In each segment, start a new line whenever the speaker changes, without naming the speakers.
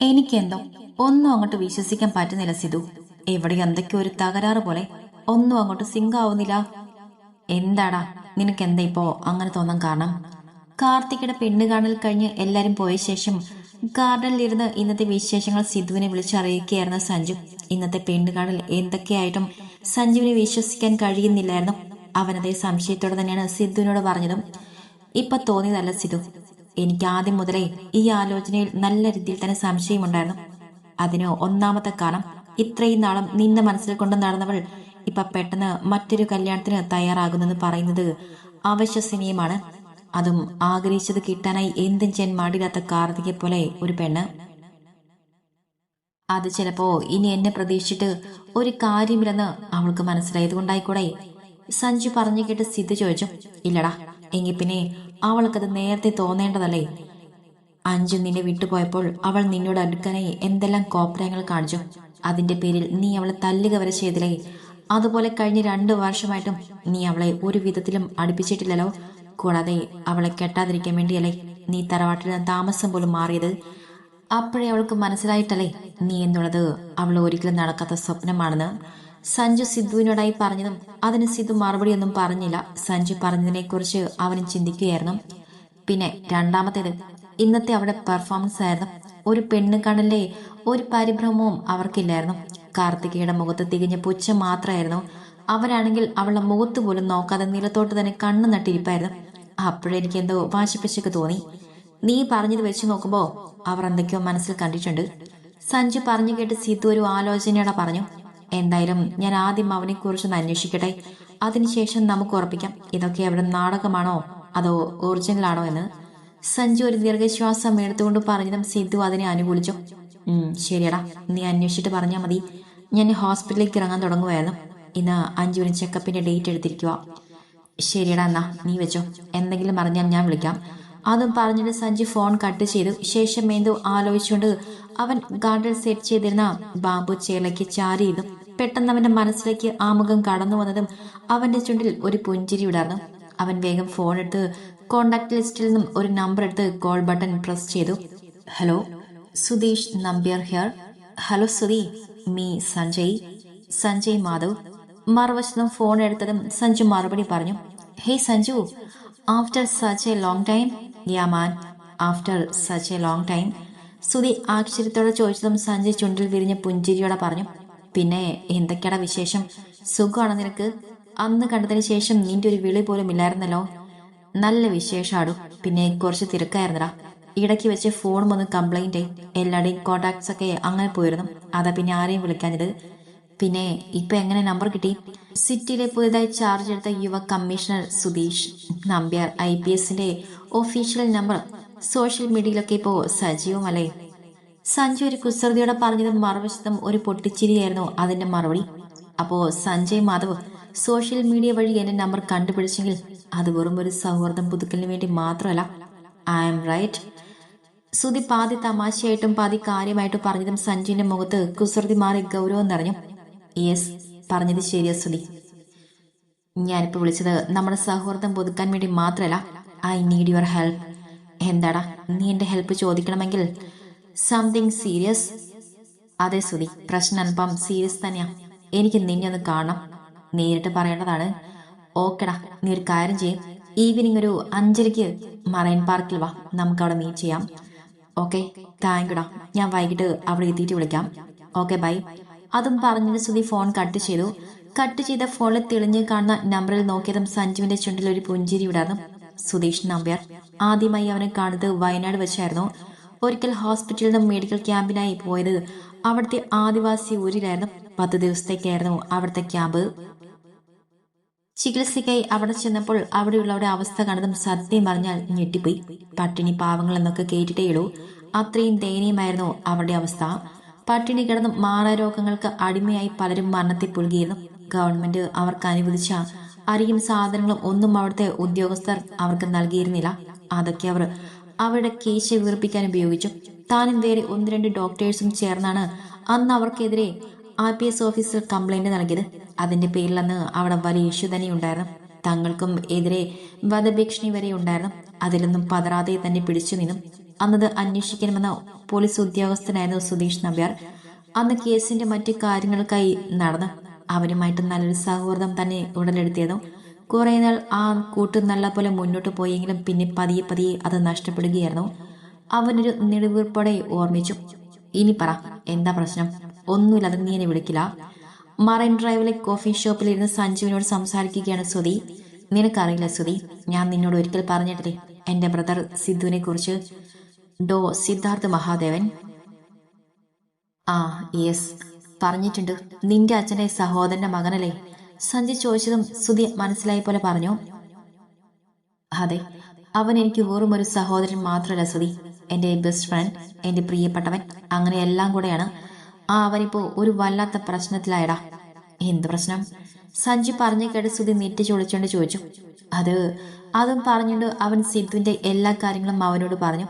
എനിക്കെന്തോ ഒന്നും അങ്ങോട്ട് വിശ്വസിക്കാൻ പറ്റുന്നില്ല സിധു. എവിടെ എന്തൊക്കെ ഒരു തകരാറ് പോലെ ഒന്നും അങ്ങോട്ട് സിങ്ക് ആവുന്നില്ല. എന്താടാ നിനക്ക് എന്താ ഇപ്പോ അങ്ങനെ തോന്നാൻ കാരണം? കാർത്തികയുടെ പെണ്ണ് കാണൽ കഴിഞ്ഞ് എല്ലാരും പോയ ശേഷം ഗാർഡനിലിരുന്ന് ഇന്നത്തെ വിശേഷങ്ങൾ സിധുവിനെ വിളിച്ചറിയിക്കുകയായിരുന്നു സഞ്ജു. ഇന്നത്തെ പെണ്ണ് കാണൽ എന്തൊക്കെയായിട്ടും സഞ്ജുവിനെ വിശ്വസിക്കാൻ കഴിയുന്നില്ലായിരുന്നു. അവനതേ സംശയത്തോടെ തന്നെയാണ് സിദ്ധുവിനോട് പറഞ്ഞതും. ഇപ്പൊ തോന്നിയതല്ല സിധു. എനിക്ക് ആദ്യം മുതലേ ഈ ആലോചനയിൽ നല്ല രീതിയിൽ തന്നെ സംശയമുണ്ടായിരുന്നു. അതിന് ഒന്നാമത്തെ കാരണം ഇത്രയും നാളും നിന്റെ മനസ്സിൽ കൊണ്ട് നടന്നവൾ ഇപ്പൊ പെട്ടെന്ന് മറ്റൊരു കല്യാണത്തിന് തയ്യാറാകുന്നെന്ന് പറയുന്നത് അവിശ്വസനീയമാണ്. അതും ആഗ്രഹിച്ചത് കിട്ടാനായി എന്തും ചെയ്യാൻ മാടില്ലാത്ത കാർത്തികെ പോലെ ഒരു പെണ്ണ്. അത് ചിലപ്പോ ഇനി എന്നെ പ്രതീക്ഷിച്ചിട്ട് ഒരു കാര്യമില്ലെന്ന് അവൾക്ക് മനസ്സിലായത് കൊണ്ടായിക്കൂടെ? സഞ്ജു പറഞ്ഞു കേട്ട് സിദ്ധു ചോദിച്ചു ഇല്ലടാ എങ്കിൽ പിന്നെ അവൾക്കത് നേരത്തെ തോന്നേണ്ടതല്ലേ? അഞ്ചു നിന്നെ വിട്ടുപോയപ്പോൾ അവൾ നിന്നോട് അടുക്കാനായി എന്തെല്ലാം കോപ്രയങ്ങൾ കാണിച്ചു? അതിന്റെ പേരിൽ നീ അവളെ തല്ലുക വരെ ചെയ്തില്ലേ? അതുപോലെ കഴിഞ്ഞ രണ്ടു വർഷമായിട്ടും നീ അവളെ ഒരു വിധത്തിലും അടുപ്പിച്ചിട്ടില്ലല്ലോ. കൂടാതെ അവളെ കെട്ടാതിരിക്കാൻ വേണ്ടിയല്ലേ നീ തറവാട്ടിൽ താമസം പോലും മാറിയത്? അപ്പോഴേ അവൾക്ക് മനസ്സിലായിട്ടല്ലേ നീ എന്നുള്ളത് അവൾ ഒരിക്കലും നടക്കാത്ത സ്വപ്നമാണെന്ന്? സഞ്ജു സിദ്ധുവിനോടായി പറഞ്ഞതും അതിന് സിദ്ധു മറുപടിയൊന്നും പറഞ്ഞില്ല. സഞ്ജു പറഞ്ഞതിനെക്കുറിച്ച് അവനും ചിന്തിക്കുകയായിരുന്നു. പിന്നെ രണ്ടാമത്തേത് ഇന്നത്തെ അവിടെ പെർഫോമൻസ് ആയിരുന്നു. ഒരു പെണ്ണ് കടലിലെ ഒരു പരിഭ്രമവും അവർക്കില്ലായിരുന്നു. കാർത്തികയുടെ മുഖത്ത് തികഞ്ഞ പുച്ഛം മാത്രമായിരുന്നു. അവരാണെങ്കിൽ അവളുടെ മുഖത്ത് പോലും നോക്കാതെ നിലത്തോട്ട് തന്നെ കണ്ണു നട്ടിരിപ്പായിരുന്നു. അപ്പോഴെനിക്ക് എന്തോ വാശിപ്പിച്ചൊക്കെ തോന്നി. നീ പറഞ്ഞത് വെച്ച് നോക്കുമ്പോ അവർ എന്തൊക്കെയോ മനസ്സിൽ കണ്ടിട്ടുണ്ട്. സഞ്ജു പറഞ്ഞു കേട്ട് സീതു ഒരു ആലോചനയോടെ പറഞ്ഞു എന്തായാലും ഞാൻ ആദ്യം അവനെ കുറിച്ചൊന്ന് അന്വേഷിക്കട്ടെ. അതിനുശേഷം നമുക്ക് ഉറപ്പിക്കാം. ഇതൊക്കെ അവിടെ നാടകമാണോ? അതോ ഒറിജിനലാണോ എന്ന്? സഞ്ജു ഒരു ദീർഘശ്വാസം എടുത്തുകൊണ്ട് പറഞ്ഞതും സിദ്ധു അതിനെ അനുകൂലിച്ചു. ശരിയടാ. നീ അന്വേഷിച്ചിട്ട് പറഞ്ഞാൽ മതി. ഞാൻ ഹോസ്പിറ്റലിലേക്ക് ഇറങ്ങാൻ തുടങ്ങുമായിരുന്നു ഇന്ന് അഞ്ചുവിന് ചെക്കപ്പിന്റെ ഡേറ്റ് എടുത്തിരിക്കുക ശരിയടാ എന്നാ. നീ വെച്ചോ. എന്തെങ്കിലും അറിഞ്ഞാൽ ഞാൻ വിളിക്കാം. അതും പറഞ്ഞിട്ട് സഞ്ജു ഫോൺ കട്ട് ചെയ്തു. ശേഷം എന്തോ ആലോചിച്ചുകൊണ്ട് അവൻ ഗാർഡൻ സെറ്റ് ചെയ്തിരുന്ന ബാബു ചേലയ്ക്ക് ചാരി ചെയ്തു പെട്ടെന്ന് അവന്റെ മനസ്സിലേക്ക് ആ മുഖം കടന്നു വന്നതും അവന്റെ ചുണ്ടിൽ ഒരു പുഞ്ചിരി വിടർന്നു അവൻ വേഗം ഫോൺ എടുത്ത് കോണ്ടാക്ട് ലിസ്റ്റിൽ നിന്നും ഒരു നമ്പർ എടുത്ത് കോൾ ബട്ടൺ പ്രസ് ചെയ്തു. Hello Sudheesh Nambiar here hello Sudhi. Me Sanjay. Sanjay Madhav. മറുവശത്തും phone എടുത്തതും സഞ്ജു മറുപടി പറഞ്ഞു. Hey Sanju. After such a long time ya man after such a long time Sudhi ആശ്ചര്യത്തോടെ ചോദിച്ചതും സഞ്ജയ് ചുണ്ടിൽ വിരിഞ്ഞ പുഞ്ചിരിയോടെ പറഞ്ഞു. പിന്നെ എന്തൊക്കെയാടാ വിശേഷം? സുഖമാണ് നിനക്ക്? അന്ന് കണ്ടതിന് ശേഷം നിന്റെ ഒരു വിളി പോലും ഇല്ലായിരുന്നല്ലോ? നല്ല വിശേഷാടു. പിന്നെ കുറച്ച് തിരക്കായിരുന്നടാ. ഇടയ്ക്ക് വെച്ച് ഫോൺ ഒന്ന് കംപ്ലൈന്റ് എല്ലാവരുടെയും കോണ്ടാക്ട്സ് ഒക്കെ അങ്ങനെ പോയിരുന്നു. അതാ പിന്നെ ആരെയും വിളിക്കാഞ്ഞത്. പിന്നെ ഇപ്പൊ എങ്ങനെ നമ്പർ കിട്ടി? സിറ്റിയിലെ പുതിയതായി ചാർജ് എടുത്ത യുവ commissioner Sudheesh Nambiar I P എസിന്റെ ഒഫീഷ്യൽ നമ്പർ സോഷ്യൽ മീഡിയയിലൊക്കെ ഇപ്പോ സജീവമല്ലേ? സഞ്ജു ഒരു കുസൃതിയോടെ പറഞ്ഞത് മറുവശത്തും ഒരു പൊട്ടിച്ചിരിയായിരുന്നു അതിന്റെ മറുപടി. അപ്പോ സഞ്ജയ് മാധവ് സോഷ്യൽ മീഡിയ വഴി എന്റെ നമ്പർ കണ്ടുപിടിച്ചെങ്കിൽ അത് വെറും ഒരു സൗഹൃദം പുതുക്കലിന് വേണ്ടി മാത്രമല്ല. I am right. സുധി പാതി തമാശയായിട്ടും പാതി കാര്യമായിട്ടും പറഞ്ഞതും സഞ്ജുവിന്റെ മുഖത്ത് കുസൃതി മാറി ഗൗരവം നിറഞ്ഞു. യെസ് പറഞ്ഞത് ശരിയാ സുധി. ഞാനിപ്പോ വിളിച്ചത് നമ്മുടെ സൗഹൃദം പുതുക്കാൻ വേണ്ടി മാത്രമല്ല. I need your help. എന്താടാ നീ എന്റെ ഹെൽപ്പ് ചോദിക്കണമെങ്കിൽ സംതിങ് സീരിയസ് അതെ സുധി പ്രശ്നം അല്പം സീരിയസ് തന്നെയാ. എനിക്ക് നിന്നെ ഒന്ന് കാണണം. നേരിട്ട് പറയേണ്ടതാണ്. ഓക്കെടാ നീ ഒരു കാര്യം ചെയ്യും. ഈവനിങ് ഒരു അഞ്ചരയ്ക്ക് മറൈൻ പാർക്കിൽ വാ. നമുക്ക് അവിടെ മീറ്റ് ചെയ്യാം. ഓക്കെ താങ്ക് യുടാ ഞാൻ വൈകിട്ട് അവിടെ എത്തിയിട്ട് വിളിക്കാം. ഓക്കെ ബൈ അതും പറഞ്ഞിട്ട് സുധി ഫോൺ കട്ട് ചെയ്തു. കട്ട് ചെയ്ത ഫോണിൽ തെളിഞ്ഞ് കാണുന്ന നമ്പറിൽ നോക്കിയതും സഞ്ജുവിന്റെ ചുണ്ടിൽ ഒരു പുഞ്ചിരി വിടാറും സുധീഷ് നമ്പ്യാർ. ആദ്യമായി അവനെ കാണുന്നത് വയനാട് വെച്ചായിരുന്നു. ഒരിക്കൽ ഹോസ്പിറ്റലിൽ നിന്നും മെഡിക്കൽ ക്യാമ്പിനായി പോയത്. അവിടുത്തെ ആദിവാസി ഊരിലായിരുന്നു പത്ത് ദിവസത്തേക്കായിരുന്നു അവിടുത്തെ ക്യാമ്പ് ചികിത്സയ്ക്കായി അവിടെ ചെന്നപ്പോൾ അവിടെയുള്ളവരുടെ അവസ്ഥ കണ്ടതും സത്യം പറഞ്ഞാൽ ഞെട്ടിപ്പോയി. പട്ടിണി പാവങ്ങൾ എന്നൊക്കെ കേട്ടിട്ടേയുള്ളൂ അത്രയും ദയനീയമായിരുന്നു അവരുടെ അവസ്ഥ. പട്ടിണി കിടന്നും മാറാരോഗങ്ങൾക്ക് അടിമയായി പലരും മരണത്തിൽ പുലുകിയിരുന്നു ഗവൺമെന്റ് അവർക്ക് അനുവദിച്ച അരിയും സാധനങ്ങളും ഒന്നും അവിടുത്തെ ഉദ്യോഗസ്ഥർ അവർക്ക് നൽകിയിരുന്നില്ല. അതൊക്കെ അവർ അവരുടെ കേസ് വീർപ്പിക്കാൻ ഉപയോഗിച്ചു. താനും വേറെ ഒന്ന് രണ്ട് ഡോക്ടേഴ്സും ചേർന്നാണ് അന്ന് അവർക്കെതിരെ R P S officer complaint നൽകിയത്. അതിന്റെ പേരിൽ അന്ന് അവിടെ വലിയ ഇഷ്യൂ തന്നെ ഉണ്ടായിരുന്നു തങ്ങൾക്കും എതിരെ വധഭീഷണി വരെ ഉണ്ടായിരുന്നു. അതിലൊന്നും പതറാതെ തന്നെ പിടിച്ചു നിന്നും. അന്നത് അന്വേഷിക്കണമെന്ന പോലീസ് ഉദ്യോഗസ്ഥനായിരുന്നു സുധീഷ് നമ്പ്യാർ. അന്ന് കേസിന്റെ മറ്റു കാര്യങ്ങൾക്കായി നടന്നു. അവരുമായിട്ട് നല്ലൊരു സൗഹൃദം തന്നെ ഉടലെടുത്തിയതും കുറെ നാൾ ആ കൂട്ട് നല്ല പോലെ മുന്നോട്ട് പോയെങ്കിലും പിന്നെ പതിയെ പതിയെ അത് നഷ്ടപ്പെടുകയായിരുന്നു. അവനൊരു നെടുവീർപ്പോടെ ഓർമ്മിച്ചു. ഇനി പറ എന്താ പ്രശ്നം? ഒന്നുമില്ലാതെ നീ എന്നെ വിളിക്കില്ല. മറൈൻ ഡ്രൈവിലെ കോഫി ഷോപ്പിലിരുന്ന് സഞ്ജുവിനോട് സംസാരിക്കുകയാണ് സുധി നിനക്കറിയില്ല സുധി ഞാൻ നിന്നോട് ഒരിക്കൽ പറഞ്ഞിട്ടില്ലേ? എന്റെ ബ്രദർ സിദ്ധുവിനെ കുറിച്ച് ഡോ സിദ്ധാർത്ഥ് മഹാദേവൻ. ആ യെസ് പറഞ്ഞിട്ടുണ്ട്. നിന്റെ അച്ഛന്റെ സഹോദരന്റെ മകനല്ലേ? സഞ്ജയ് ചോദിച്ചതും സുധി മനസ്സിലായി പോലെ പറഞ്ഞു. അതെ അവൻ എനിക്ക് വെറും ഒരു സഹോദരൻ മാത്രമല്ല സുധി എന്റെ ബെസ്റ്റ് ഫ്രണ്ട് എന്റെ പ്രിയപ്പെട്ടവൻ അങ്ങനെ എല്ലാം കൂടെയാണ്. ആ അവനിപ്പോ ഒരു വല്ലാത്ത പ്രശ്നത്തിലായടാ. എന്ത് പ്രശ്നം? സഞ്ജു പറഞ്ഞു കേട്ട് സുധി നെറ്റി ചൊളിച്ചോണ്ട് ചോദിച്ചു. അത് അതും പറഞ്ഞുകൊണ്ട് അവൻ സിദ്ധുവിന്റെ എല്ലാ കാര്യങ്ങളും അവനോട് പറഞ്ഞു.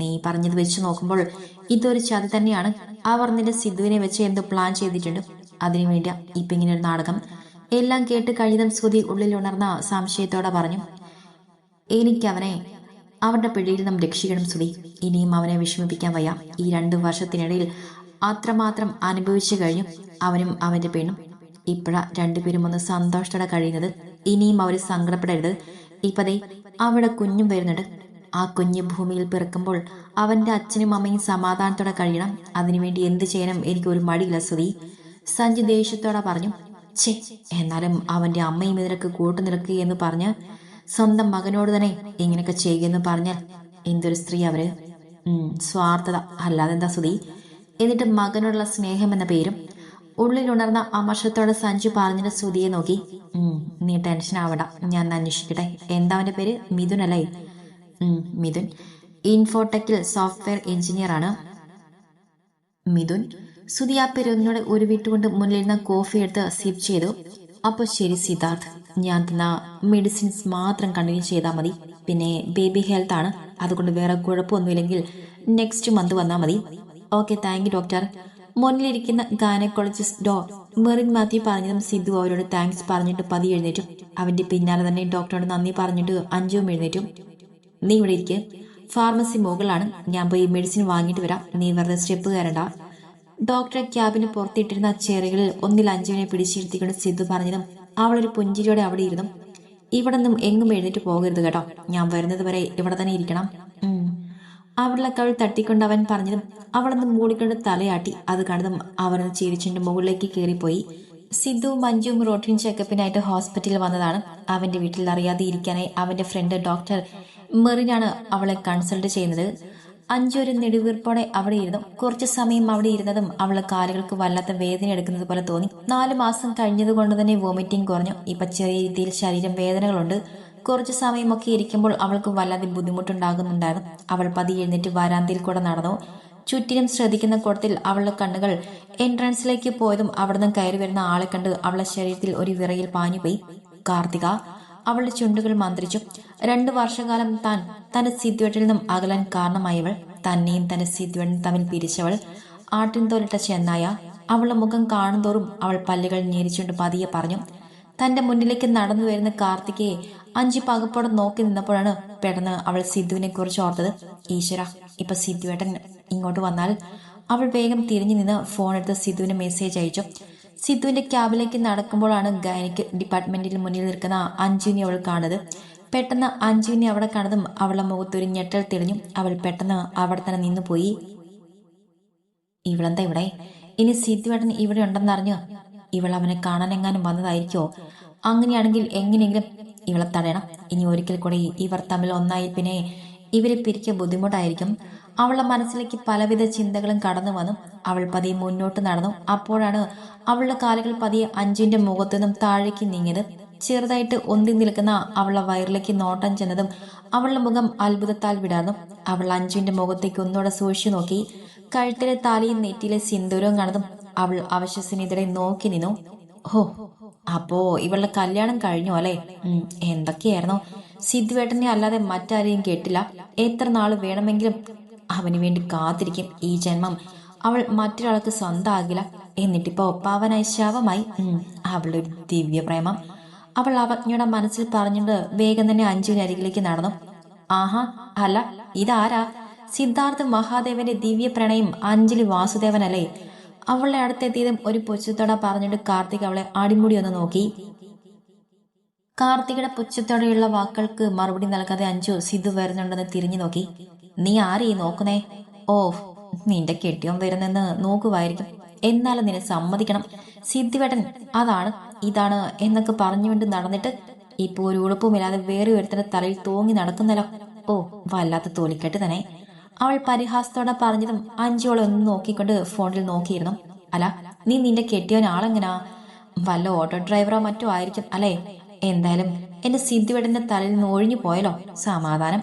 നീ പറഞ്ഞത് വെച്ച് നോക്കുമ്പോൾ ഇതൊരു ചതി തന്നെയാണ്. അവർ നിന്റെ സിദ്ധുവിനെ വെച്ച് എന്തോ പ്ലാൻ ചെയ്തിട്ടുണ്ട്? അതിനു വേണ്ടി ഇപ്പൊ ഇങ്ങനെ ഒരു നാടകം. എല്ലാം കേട്ട് കഴിതം സ്തുതി ഉള്ളിൽ ഉണർന്ന സംശയത്തോടെ പറഞ്ഞു എനിക്കവനെ അവരുടെ പിഴയിൽ നിന്നും രക്ഷിക്കണം സ്തുതി ഇനിയും അവനെ വിഷമിപ്പിക്കാൻ വയ്യ. ഈ രണ്ടു വർഷത്തിനിടയിൽ അത്രമാത്രം അനുഭവിച്ചു കഴിഞ്ഞു അവനും അവന്റെ പെണ്ണും. ഇപ്പോഴാ രണ്ടുപേരും ഒന്ന് സന്തോഷത്തോടെ കഴിയുന്നത്. ഇനിയും അവർ സങ്കടപ്പെടരുത്. ഇപ്പതേ അവിടെ കുഞ്ഞും വരുന്നുണ്ട്. ആ കുഞ്ഞ് ഭൂമിയിൽ പിറക്കുമ്പോൾ അവന്റെ അച്ഛനും അമ്മയും സമാധാനത്തോടെ കഴിയണം. അതിനുവേണ്ടി എന്ത് ചെയ്യണം? എനിക്ക് ഒരു മടിയില്ല സുധി സഞ്ജു ദേഷ്യത്തോടെ പറഞ്ഞു ഛേ എന്നാലും അവന്റെ അമ്മയും ഇതിനൊക്കെ കൂട്ടു നിൽക്കുകയെന്ന് പറഞ്ഞ് സ്വന്തം മകനോട് തന്നെ ഇങ്ങനെയൊക്കെ ചെയ്യുമെന്ന് പറഞ്ഞാൽ എന്തൊരു സ്ത്രീ അവർ? സ്വാർത്ഥത അല്ലാതെ എന്താ സുധി? എന്നിട്ട് മകനോടുള്ള സ്നേഹം എന്ന പേരും ഉള്ളിലുണർന്ന അമർഷത്തോടെ സഞ്ജു പറഞ്ഞിട്ട് സുധിയെ നോക്കി. നീ ടെൻഷൻ ആവട ഞാൻ അന്വേഷിക്കട്ടെ. എന്താ അവന്റെ പേര്? മിഥുൻ അല്ലേ? മിഥുൻ. ഇൻഫോടെക്കിൽ സോഫ്റ്റ്വെയർ എഞ്ചിനീയർ ആണ്. മിഥുൻ സുധി ആ പെരുന്നോട് ഒരു വീട്ടുകൊണ്ട് മുന്നിലിരുന്ന കോഫി എടുത്ത് സിപ്പ് ചെയ്തു. അപ്പോൾ ശരി സിദ്ധാർത്ഥ്. ഞാൻ തന്ന. മെഡിസിൻസ് മാത്രം കണ്ടിന്യൂ ചെയ്താൽ മതി. പിന്നെ ബേബി ഹെൽത്ത് ആണ്. അതുകൊണ്ട് വേറെ കുഴപ്പമൊന്നുമില്ലെങ്കിൽ നെക്സ്റ്റ് മന്ത് വന്നാൽ മതി. ഓക്കെ താങ്ക് യു ഡോക്ടർ മുന്നിലിരിക്കുന്ന ഗാനക്കോളജിസ്റ്റ് ഡോ മെറിൻ മാത്യു പറഞ്ഞതും സിദ്ധു അവരോട് താങ്ക്സ് പറഞ്ഞിട്ട് പതി എഴുന്നേറ്റും. അവന്റെ പിന്നാലെ തന്നെ ഡോക്ടറോട് നന്ദി പറഞ്ഞിട്ട് അഞ്ചും എഴുന്നേറ്റും. നീ ഇവിടെ ഇരിക്കുക ഫാർമസി മുകളിലാണ്. ഞാൻ പോയി മെഡിസിൻ വാങ്ങിയിട്ട് വരാം. നീ വെറുതെ സ്റ്റെപ്പ് കയറണ്ട. ഡോക്ടറെ ക്യാബിന് പുറത്തിട്ടിരുന്ന ചെയറുകളിൽ ഒന്നിൽ അഞ്ജുവിനെ പിടിച്ചിരുത്തിക്കൊണ്ട് സിദ്ധു പറഞ്ഞതും അവളൊരു പുഞ്ചിരിയോടെ അവിടെ ഇരുന്നു. ഇവിടെ നിന്നും എങ്ങും എഴുന്നേറ്റ് പോകരുത് കേട്ടോ. ഞാൻ വരുന്നത് വരെ ഇവിടെ തന്നെ ഇരിക്കണം. അവളെ കവിൾ തട്ടിക്കൊണ്ട് അവൻ പറഞ്ഞതും അവളൊന്ന് മൂടിക്കൊണ്ട് തലയാട്ടി അത് കണ്ടതും അവനൊന്ന് ചിരിച്ചിന്റെ മുകളിലേക്ക് കയറിപ്പോയി. സിദ്ധുവും മഞ്ജുവും റോട്ടീൻ ചെക്കപ്പിനായിട്ട് ഹോസ്പിറ്റലിൽ വന്നതാണ്. അവന്റെ വീട്ടിൽ അറിയാതെ ഇരിക്കാനായി അവന്റെ ഫ്രണ്ട് ഡോക്ടർ മെറിനാണ് അവളെ കൺസൾട്ട് ചെയ്യുന്നത്. അഞ്ചു ഒരു നെടുവീർപ്പോടെ അവിടെ ഇരുന്നു കുറച്ചു സമയം അവിടെ ഇരുന്നതും അവളെ കാലുകൾക്ക് വല്ലാത്ത വേദന എടുക്കുന്നത് പോലെ തോന്നി. നാലു മാസം കഴിഞ്ഞത് കൊണ്ട് തന്നെ വോമിറ്റിംഗ് കുറഞ്ഞു. ഇപ്പൊ ചെറിയ രീതിയിൽ ശരീരം വേദനകളുണ്ട്. കുറച്ചു സമയമൊക്കെ ഇരിക്കുമ്പോൾ അവൾക്ക് വല്ലാതെ ബുദ്ധിമുട്ടുണ്ടാകുന്നുണ്ടായിരുന്നു. അവൾ പതി എഴുന്നേറ്റ് വരാന്തയിൽ കൂടെ നടന്നു. ചുറ്റിനും ശ്രദ്ധിക്കുന്ന കൂട്ടത്തിൽ അവളുടെ കണ്ണുകൾ എൻട്രൻസിലേക്ക് പോയതും അവിടുന്ന് കയറി വരുന്ന ആളെ കണ്ട് അവളുടെ ശരീരത്തിൽ ഒരു വിറയിൽ പാഞ്ഞുപോയി. കാർത്തിക അവളുടെ ചുണ്ടുകൾ മന്ത്രിച്ചു. രണ്ടു വർഷകാലം താൻ തന്റെ സിദ്ധിവട്ടിൽ നിന്നും അകലാൻ കാരണമായവൾ തന്നെയും തന്റെ സിദ്ധിവട്ടും തമ്മിൽ പിരിച്ചവൾ ആട്ടിൻ തോലിട്ട ചെന്നായ അവളുടെ മുഖം കാണുന്തോറും അവൾ പല്ലുകൾ ഞെരിച്ചുകൊണ്ട് പതിയെ പറഞ്ഞു തന്റെ മുന്നിലേക്ക് നടന്നു വരുന്ന കാർത്തികയെ അഞ്ചി പകപ്പോടെ നോക്കി നിന്നപ്പോഴാണ് പെട്ടെന്ന് അവൾ സിദ്ധുവിനെ കുറിച്ച് ഓർത്തത്. ഈശ്വര ഇപ്പൊ സിദ്ധുവേട്ടൻ ഇങ്ങോട്ട് വന്നാൽ അവൾ വേഗം തിരിഞ്ഞു നിന്ന് ഫോൺ എടുത്ത് സിദ്ധുവിന് മെസ്സേജ് അയച്ചു. സിദ്ധുവിന്റെ ക്യാബിലേക്ക് നടക്കുമ്പോഴാണ് ഗൈനിക് ഡിപ്പാർട്ട്മെന്റിൽ മുന്നിൽ നിൽക്കുന്ന അഞ്ജുവിനെ അവൾ കാണുന്നത്. പെട്ടെന്ന് അഞ്ജുവിനെ അവിടെ കാണതും അവളുടെ മുഖത്തൊരു ഞെട്ടൽ തെളിഞ്ഞു അവൾ പെട്ടെന്ന് അവിടെ തന്നെ നിന്നു പോയി. ഇവളെന്താ ഇവിടെ? ഇനി സിദ്ധുവേട്ടൻ ഇവിടെ ഉണ്ടെന്നറിഞ്ഞു ഇവൾ അവനെ കാണാൻ എങ്ങാനും വന്നതായിരിക്കോ? അങ്ങനെയാണെങ്കിൽ എങ്ങനെയെങ്കിലും ഇവളെ തടയണം. ഇനി ഒരിക്കൽ കൂടി ഇവർ തമ്മിൽ ഒന്നായി പിന്നെ ഇവരെ പിരിക്കാൻ ബുദ്ധിമുട്ടായിരിക്കും. അവളുടെ മനസ്സിലേക്ക് പലവിധ ചിന്തകളും കടന്നു വന്നു. അവൾ പതിയെ മുന്നോട്ട് നടന്നു. അപ്പോഴാണ് അവളുടെ കാലുകൾ പതിയെ അഞ്ചിന്റെ മുഖത്തു നിന്നും താഴേക്ക് നീങ്ങിയത്. ചെറുതായിട്ട് ഒന്തി നിൽക്കുന്ന അവളുടെ വയറിലേക്ക് നോട്ടം ചെന്നതും അവളുടെ മുഖം അത്ഭുതത്താൽ വിടാർന്നു. അവൾ അഞ്ചുവിന്റെ മുഖത്തേക്ക് ഒന്നുകൂടെ സൂക്ഷിച്ചു നോക്കി. കഴുത്തിലെ താലിയും നെറ്റിയിലെ സിന്ദൂരവും കാണതും അവൾ അവശസിനെതിരെ നോക്കി നിന്നു. ഓ അപ്പോ ഇവളുടെ കല്യാണം കഴിഞ്ഞു അല്ലേ? എന്തൊക്കെയായിരുന്നു? സിദ്ധുവേട്ടനെ അല്ലാതെ മറ്റാരെയും കേട്ടില്ല. എത്ര നാൾ വേണമെങ്കിലും അവന് വേണ്ടി കാത്തിരിക്കും ഈ ജന്മം. അവൾ മറ്റൊരാൾക്ക് സ്വന്തമാകില്ല. എന്നിട്ടിപ്പോ ഒപ്പാവനായി ശവമായി അവളുടെ ദിവ്യപ്രേമം. അവൾ അവജ്ഞയുടെ മനസ്സിൽ പറഞ്ഞിട്ട് വേഗം തന്നെ അഞ്ജുവിന് അരികിലേക്ക് നടന്നു. ആഹാ അല്ല ഇതാരാ? സിദ്ധാർത്ഥ മഹാദേവന്റെ ദിവ്യ പ്രണയം അഞ്ജലി വാസുദേവനല്ലേ? അവളുടെ അടുത്തെത്തിയതും ഒരു പൊച്ചത്തോടെ പറഞ്ഞിട്ട് കാർത്തിക് അവളെ അടിമുടി ഒന്ന് നോക്കി. കാർത്തികയുടെ പുച്ഛത്തോടെയുള്ള വാക്കുകൾക്ക് മറുപടി നൽകാതെ അഞ്ചു സിദ്ധു വരുന്നുണ്ടെന്ന് തിരിഞ്ഞു നോക്കി. നീ ആരെയും നോക്കുന്നേ? ഓ നിന്റെ കെട്ടിയോൻ വരുന്നെന്ന് നോക്കുമായിരിക്കും എന്നാലും നിന്നെ സമ്മതിക്കണം. സിദ്ധിവേട്ടൻ അതാണ് ഇതാണ് എന്നൊക്കെ പറഞ്ഞുകൊണ്ട് നടന്നിട്ട് ഇപ്പൊ ഒരു ഉളുപ്പുമില്ലാതെ വേറെ ഒരുത്തന്റെ തലയിൽ തൂങ്ങി നടക്കുന്നല്ലോ. ഓ വല്ലാത്ത തോലിക്കെട്ട് തന്നെ. അവൾ പരിഹാസത്തോടെ പറഞ്ഞതും അഞ്ചോളെ ഒന്ന് നോക്കിക്കൊണ്ട് ഫോണിൽ നോക്കിയിരുന്നു. അല്ല നീ നിന്റെ കെട്ടിയവൻ ആളെങ്ങനാ? വല്ല ഓട്ടോ ഡ്രൈവറോ മറ്റോ ആയിരിക്കും അല്ലേ? എന്തായാലും എന്റെ സിദ്ധിവടന്റെ തലയിൽ നിന്ന് ഒഴിഞ്ഞു പോയല്ലോ സമാധാനം.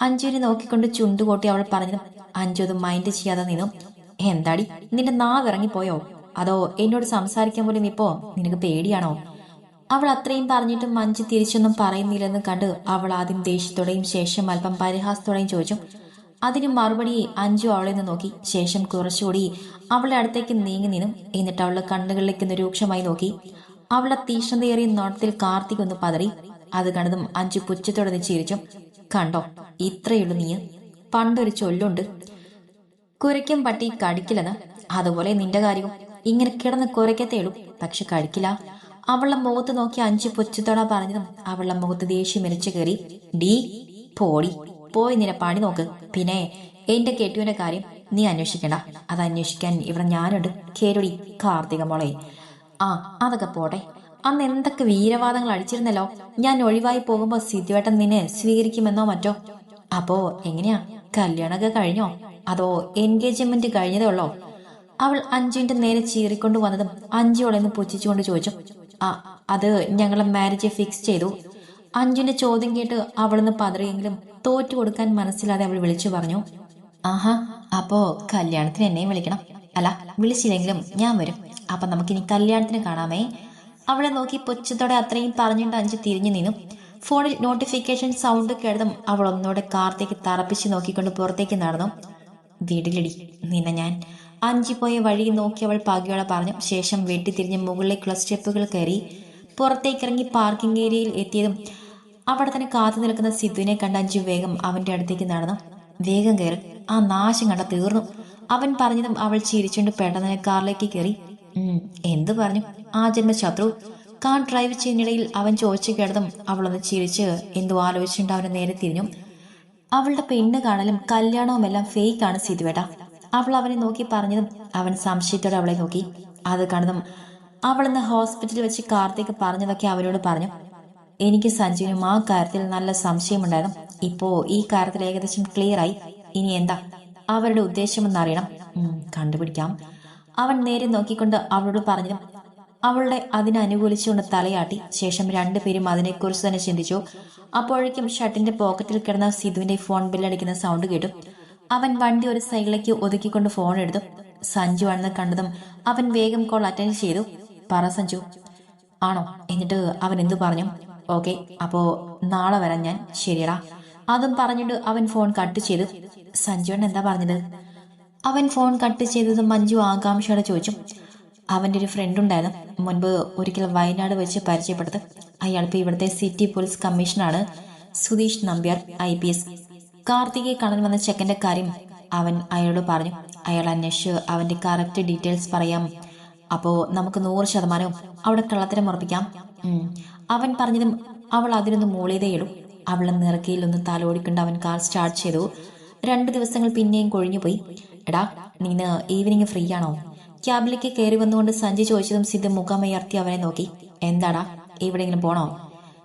അഞ്ജുവിനെ നോക്കിക്കൊണ്ട് ചുണ്ടുകൂട്ടി അവൾ പറഞ്ഞു അഞ്ജു അത് മൈൻഡ് ചെയ്യാതെ നിന്നു. എന്താടി നിന്റെ നാവിറങ്ങിപ്പോയോ അതോ എന്നോട് സംസാരിക്കാൻ പോലും ഇപ്പോ നിനക്ക് പേടിയാണോ? അവൾ അത്രയും പറഞ്ഞിട്ടും മഞ്ജു തിരിച്ചൊന്നും പറയുന്നില്ലെന്ന് കണ്ട് അവൾ ആദ്യം ദേഷ്യത്തോടെയും ശേഷം അല്പം പരിഹാസത്തോടെയും ചോദിച്ചു. അതിന് മറുപടി അഞ്ചു അവളെ നിന്ന് നോക്കി. ശേഷം കുറച്ചുകൂടി അവളുടെ അടുത്തേക്ക് നീങ്ങി നിന്നു. എന്നിട്ട് അവളുടെ കണ്ണുകളിലേക്ക് രൂക്ഷമായി നോക്കി. അവളുടെ തീഷ്ണതയേറിയ നോട്ടത്തിൽ കാർത്തിക് ഒന്ന് പതറി. അത് കണ്ടതും അഞ്ചു പുച്ഛത്തോടെ ചിരിച്ചു കണ്ടോ ഇത്രയുള്ളു നീ പണ്ടൊരു ചൊല്ലുണ്ട്. കുരയ്ക്കും പട്ടി കടിക്കില്ലെന്ന്. അതുപോലെ നിന്റെ കാര്യവും. ഇങ്ങനെ കിടന്ന് കുരയ്ക്കത്തേളൂ പക്ഷെ കഴിക്കില്ല അവളുടെ മുഖത്ത് നോക്കി അഞ്ചു പുച്ഛത്തോടെ പറഞ്ഞതും അവളുടെ മുഖത്ത് ദേഷ്യം മെരിച്ചു കയറി ഡീ പോടി. പോയി നിന്നെ പണി നോക്ക്. പിന്നെ എന്റെ കെട്ടുവിന്റെ കാര്യം നീ അന്വേഷിക്കണ്ട. അത് അന്വേഷിക്കാൻ ഇവിടെ ഞാനുണ്ട്. കേരുടി കാർത്തിക മോളെ. ആ അതൊക്കെ പോട്ടെ. അന്ന് എന്തൊക്കെ വീരവാദങ്ങൾ അടിച്ചിരുന്നല്ലോ. ഞാൻ ഒഴിവായി പോകുമ്പോ സിദ്ധുവേട്ടൻ നിന്നെ സ്വീകരിക്കുമെന്നോ മറ്റോ? അപ്പോ എങ്ങനെയാ? കല്യാണമൊക്കെ കഴിഞ്ഞോ? അതോ എൻഗേജ്മെന്റ് കഴിഞ്ഞതേ ഉള്ളോ? അവൾ അഞ്ജുവിന്റെ നേരെ ചീറിക്കൊണ്ട് വന്നതും അഞ്ജുവളെന്ന് പുച്ഛിച്ചുകൊണ്ട് ചോദിച്ചു. ആ അത് ഞങ്ങളെ മാരേജ് ഫിക്സ് ചെയ്തു. അഞ്ജുവിന്റെ ചോദ്യം കേട്ട് അവളൊന്ന് പതറിയെങ്കിലും തോറ്റു കൊടുക്കാൻ മനസ്സിലാതെ അവൾ വിളിച്ചു പറഞ്ഞു. ആഹാ അപ്പോ കല്യാണത്തിന് എന്നെയും വിളിക്കണം. അല്ല വിളിച്ചില്ലെങ്കിലും ഞാൻ വരും. അപ്പൊ നമുക്കിനി കല്യാണത്തിന് കാണാമേ. അവളെ നോക്കി പുച്ഛത്തോടെ അത്രയും പറഞ്ഞിട്ട് അഞ്ച് തിരിഞ്ഞു നിന്നു. ഫോണിൽ നോട്ടിഫിക്കേഷൻ സൗണ്ട് കേട്ടതും അവൾ ഒന്നോടെ കാർത്തേക്ക് തറപ്പിച്ച് നോക്കിക്കൊണ്ട് പുറത്തേക്ക് നടന്നു. വീട്ടിലിടി നിന്ന ഞാൻ. അഞ്ചി പോയ വഴി നോക്കി അവൾ പാകിയോടെ പറഞ്ഞു. ശേഷം വെട്ടി തിരിഞ്ഞ് മുകളിലേക്കുള്ള സ്റ്റെപ്പുകൾ കയറി പുറത്തേക്കിറങ്ങി പാർക്കിംഗ് ഏരിയയിൽ എത്തിയതും അവിടെ തന്നെ കാത്തു നിൽക്കുന്ന സിദ്ധുവിനെ കണ്ട അഞ്ചു വേഗം അവന്റെ അടുത്തേക്ക് നടന്നു. വേഗം കയറി ആ നാശം കണ്ട തീർന്നു. അവൻ പറഞ്ഞതും അവൾ ചിരിച്ചുകൊണ്ട് പെട്ടെന്ന് കാറിലേക്ക് കയറി. എന്തു പറഞ്ഞു? ആ ജന്മ ശത്രു. കാർ ഡ്രൈവ് ചെയ്യുന്നിടയിൽ അവൻ ചോദിച്ചു കേട്ടതും അവളൊന്ന് ചിരിച്ച് എന്തോ ആലോചിച്ചുകൊണ്ട് അവനെ നേരെ തിരിഞ്ഞു. അവളുടെ പെണ്ണ് കാണലും കല്യാണവും എല്ലാം ഫേക്ക് ആണ് സീതുവേട്ട അവൾ അവനെ നോക്കി പറഞ്ഞതും അവൻ സംശയത്തോടെ അവളെ നോക്കി. അത് കണ്ടതും അവൾ ഇന്ന് ഹോസ്പിറ്റലിൽ വെച്ച് കാർത്തിക് പറഞ്ഞതൊക്കെ അവരോട് പറഞ്ഞു. എനിക്ക് സഞ്ജുവിനും ആ കാര്യത്തിൽ നല്ല സംശയമുണ്ടായിരുന്നു. ഇപ്പോ ഈ കാര്യത്തിൽ ഏകദേശം ക്ലിയർ ആയി. ഇനി എന്താ? അവരുടെ ഉദ്ദേശമെന്ന് അറിയണം കണ്ടുപിടിക്കാം. അവൻ നേരെ നോക്കിക്കൊണ്ട് അവളോട് പറഞ്ഞു അവളുടെ അതിനനുകൂലിച്ചുകൊണ്ട് തലയാട്ടി. ശേഷം രണ്ടുപേരും അതിനെക്കുറിച്ച് തന്നെ ചിന്തിച്ചു. അപ്പോഴേക്കും ഷട്ടിന്റെ പോക്കറ്റിൽ കിടന്ന സിധുവിന്റെ ഫോൺ ബില്ലടിക്കുന്ന സൗണ്ട് കേട്ടു. അവൻ വണ്ടി ഒരു സൈഡിലേക്ക് ഒതുക്കിക്കൊണ്ട് ഫോൺ എടുത്തു. സഞ്ജു ആണെന്ന് കണ്ടതും അവൻ വേഗം കോൾ അറ്റൻഡ് ചെയ്തു. പറ സഞ്ജു. ആണോ? എന്നിട്ട് അവൻ എന്തു പറഞ്ഞു? ഓക്കെ അപ്പോ നാളെ വരാം ഞാൻ. ശരിയടാ. അതും പറഞ്ഞിട്ട് അവൻ ഫോൺ കട്ട് ചെയ്തു. സഞ്ജുവൻ എന്താ പറഞ്ഞത്? അവൻ ഫോൺ കട്ട് ചെയ്തത് മഞ്ജു ആകാംക്ഷയോടെ ചോദിച്ചു. അവന്റെ ഒരു ഫ്രണ്ട് ഉണ്ടായിരുന്നു. മുൻപ് ഒരിക്കൽ വയനാട് വെച്ച് പരിചയപ്പെട്ടത് അയാളിപ്പോൾ ഇവിടുത്തെ city police കമ്മീഷണറാണ് Sudheesh Nambiar I P S കാർത്തികയെ കാണാൻ വന്ന ചെക്കന്റെ കാര്യം അവൻ അയാളോട് പറഞ്ഞു. അയാൾ അന്വേഷിച്ച് അവന്റെ കറക്റ്റ് ഡീറ്റെയിൽസ് പറയാം. അപ്പോൾ നമുക്ക് നൂറ് ശതമാനവും അവിടെ കള്ളത്തരം ഉറപ്പിക്കാം. അവൻ പറഞ്ഞതും അവൾ അതിനൊന്ന് മൂളിയതേയുള്ളൂ അവളെ നിറക്കയിൽ ഒന്ന് തലോടിക്കൊണ്ട് അവൻ കാർ സ്റ്റാർട്ട് ചെയ്തു. രണ്ട് ദിവസങ്ങൾ പിന്നെയും കൊഴിഞ്ഞുപോയി. എടാ നീന്ന് ഈവനിങ് ഫ്രീ ആണോ? ക്യാബിലേക്ക് കയറി വന്നുകൊണ്ട് സഞ്ജി ചോദിച്ചതും സിദ്ധ മുഖമയർത്തി അവനെ നോക്കി. എന്താടാ എവിടെയെങ്കിലും പോണോ?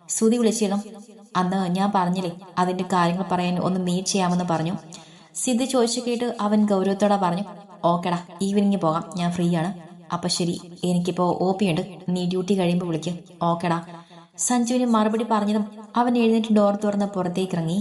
സുതി വിളിച്ചിരുന്നു അന്ന് ഞാൻ പറഞ്ഞില്ലേ അതിന്റെ കാര്യങ്ങൾ പറയാൻ ഒന്ന് മീറ്റ് ചെയ്യാമെന്ന് പറഞ്ഞു. സിദ്ധി ചോദിച്ചു കേട്ട് അവൻ ഗൗരവത്തോടെ പറഞ്ഞു ഓക്കെടാ ഈവനിങ് പോകാം ഞാൻ ഫ്രീ ആണ്. അപ്പൊ ശരി എനിക്കിപ്പോ ഒ പി ഉണ്ട് നീ ഡ്യൂട്ടി കഴിയുമ്പോൾ വിളിക്കും. ഓക്കെടാ. സഞ്ജുവിന് മറുപടി പറഞ്ഞതും അവൻ എഴുന്നേറ്റ് ഡോർ തുറന്ന് പുറത്തേക്ക് ഇറങ്ങി